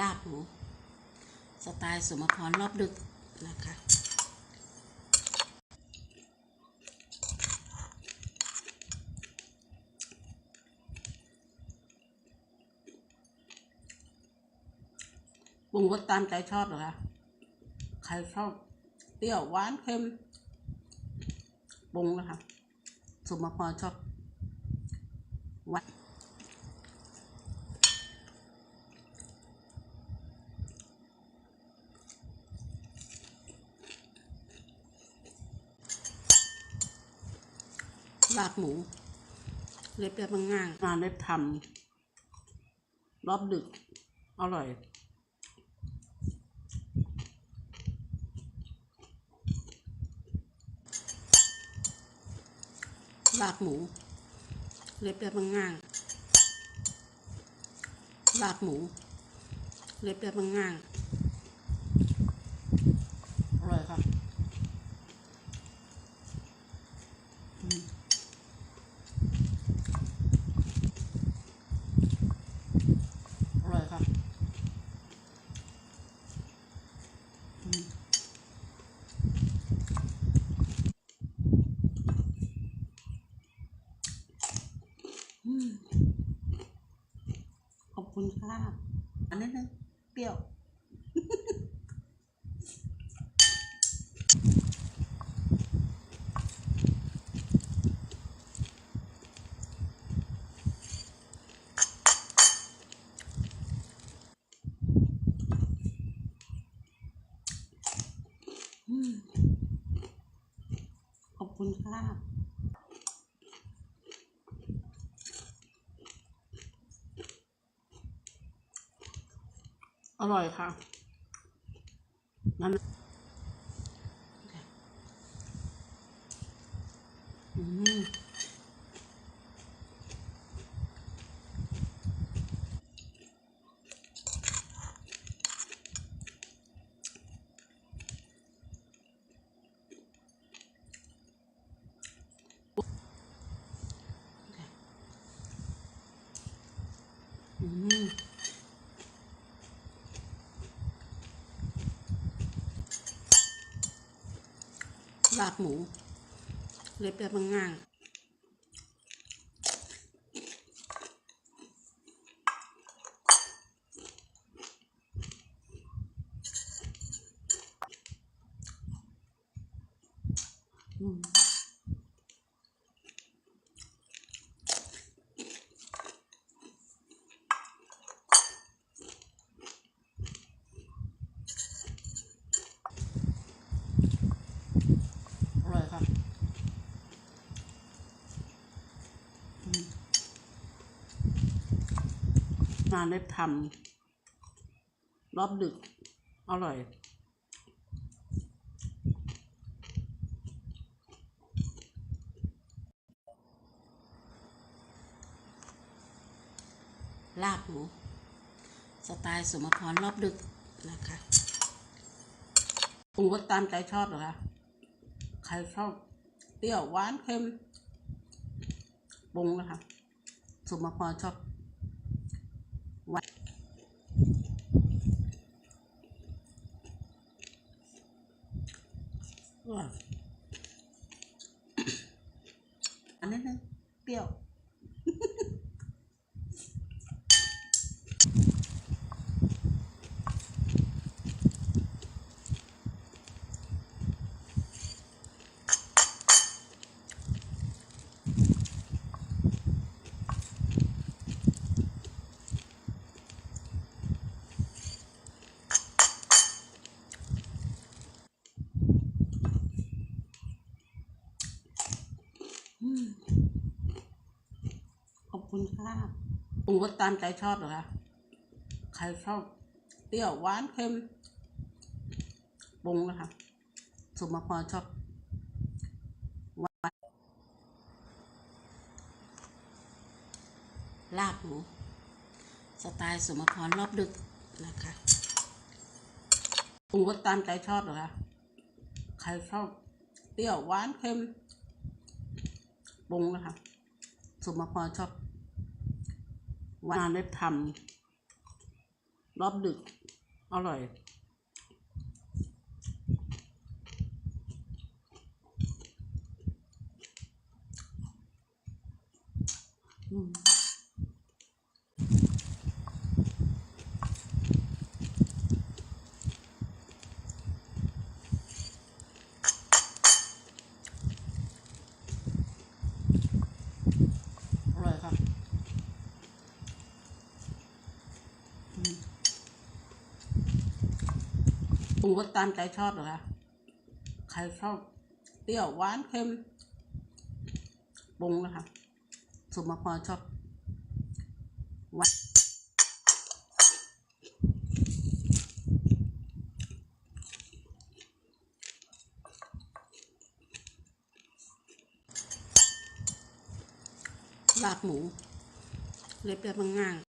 ลาบหมู สไตล์สมพรรอบดึกนะคะปรุงรสตามใจชอบเหรอคะใครชอบเปรี้ยวหวานเค็มปรุงนะคะสมพรชอบ ลาบหมู เล็บเรียบง่ายๆงานเล็บทำรอบดึก อร่อยลาบหมู เล็บเรียบง่ายๆลาบหมู เล็บเรียบง่ายๆอร่อยครับอืมอร่อยครับอืมอืมขอบคุณค่ะอันนี้นึงเปรี้ยวขอบคุณค่ะ ร่อยค่ะนั่นอืมอืม ลาบหมู เล็บแบบง่ายอืมอร่อยครับอืม งาเล็บทำรอบดึก อร่อยลาบหมูสไตล์สมพรรอบดึกนะคะปรุงรสตามใจชอบเหรอคะ ใครชอบเปรี้ยวหวานเค็มปรุงนะคะสมพรชอบหวาน อร่อยอันนี้นึงเปรี้ยว อืมขอบ คุณค่ะปรุงรสตามใจชอบเหรอคะใครชอบเปรี้ยวหวานเค็มปรุงนะคะสมพรชอบหวานลาบหมูสไตล์สมพรรอบดึกนะคะปรุงรสตามใจชอบเหรอคะใครชอบเปรี้ยวหวานเค็มปรุงนะคะสมพรชอบ วานเล็บทรอบดึก อร่อย อืมอร่อยครับอืม ปรุงรสตามใจชอบเหรอคะใครชอบเปรี้ยวหวานเค็มปรุงนะคะสุมาพรชอบหวานลาบหมู เรียบเรียบง่าย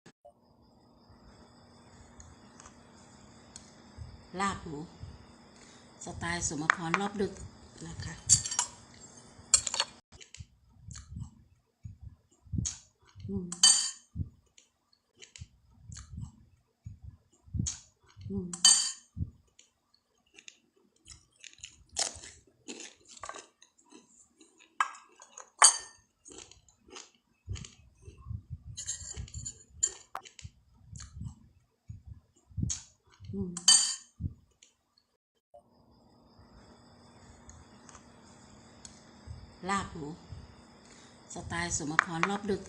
ลาบหมู สไตล์สมพรรอบดึกนะคะอืมอืมอืม ลาบหมูสไตล์สมพรรอบดึก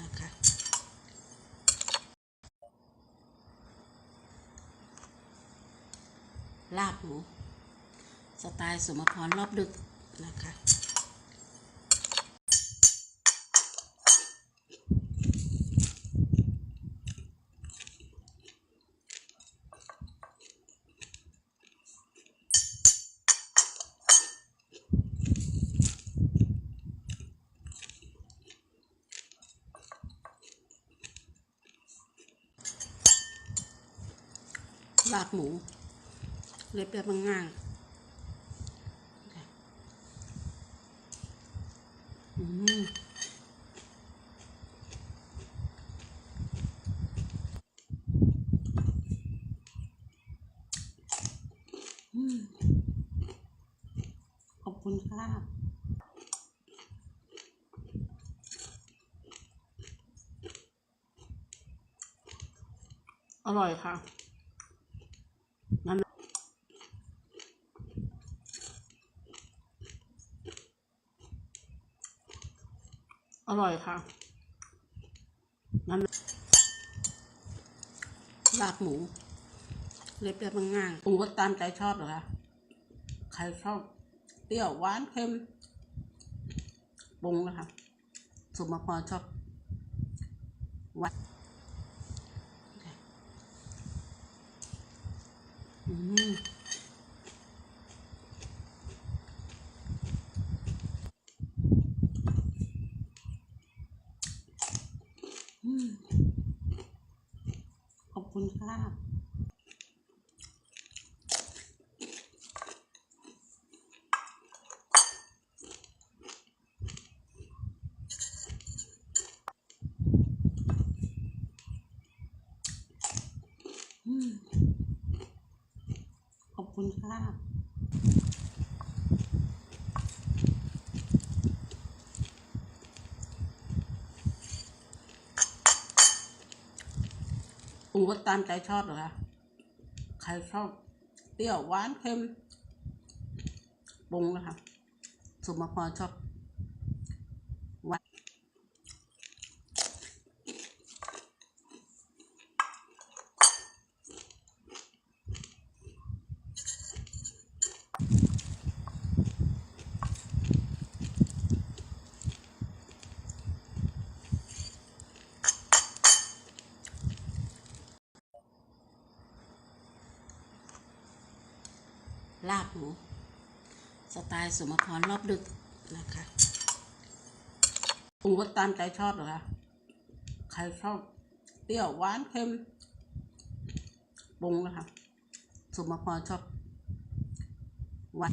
นะคะ ลาบหมูสไตล์สมพรรอบดึกนะคะ ลาบหมูเรียบเรียบง่ายอืมขอบคุณค่ะอร่อยค่ะ นั่น อ ร่อยค่ะนั่นลาบหมูเรียบเรียบง่ายปรุงรสตามใจชอบเหรอคะ ใครชอบเปรี้ยวหวานเค็มปรุงนะคะ สุมาพรชอบวานอืม ขอบคุณค่ะอืมขอบคุณค่ะ รสตามใจชอบเหรอคะใครชอบเปรี้ยวหวานเค็มปรุงนะคะสมพรชอบ ลาบหมู สไตล์สมพรรอบดึกนะคะปรุงรสตามใจชอบเหรอคะใครชอบเปรี้ยวหวานเค็มปรุงนะคะสุมาพรชอบหวาน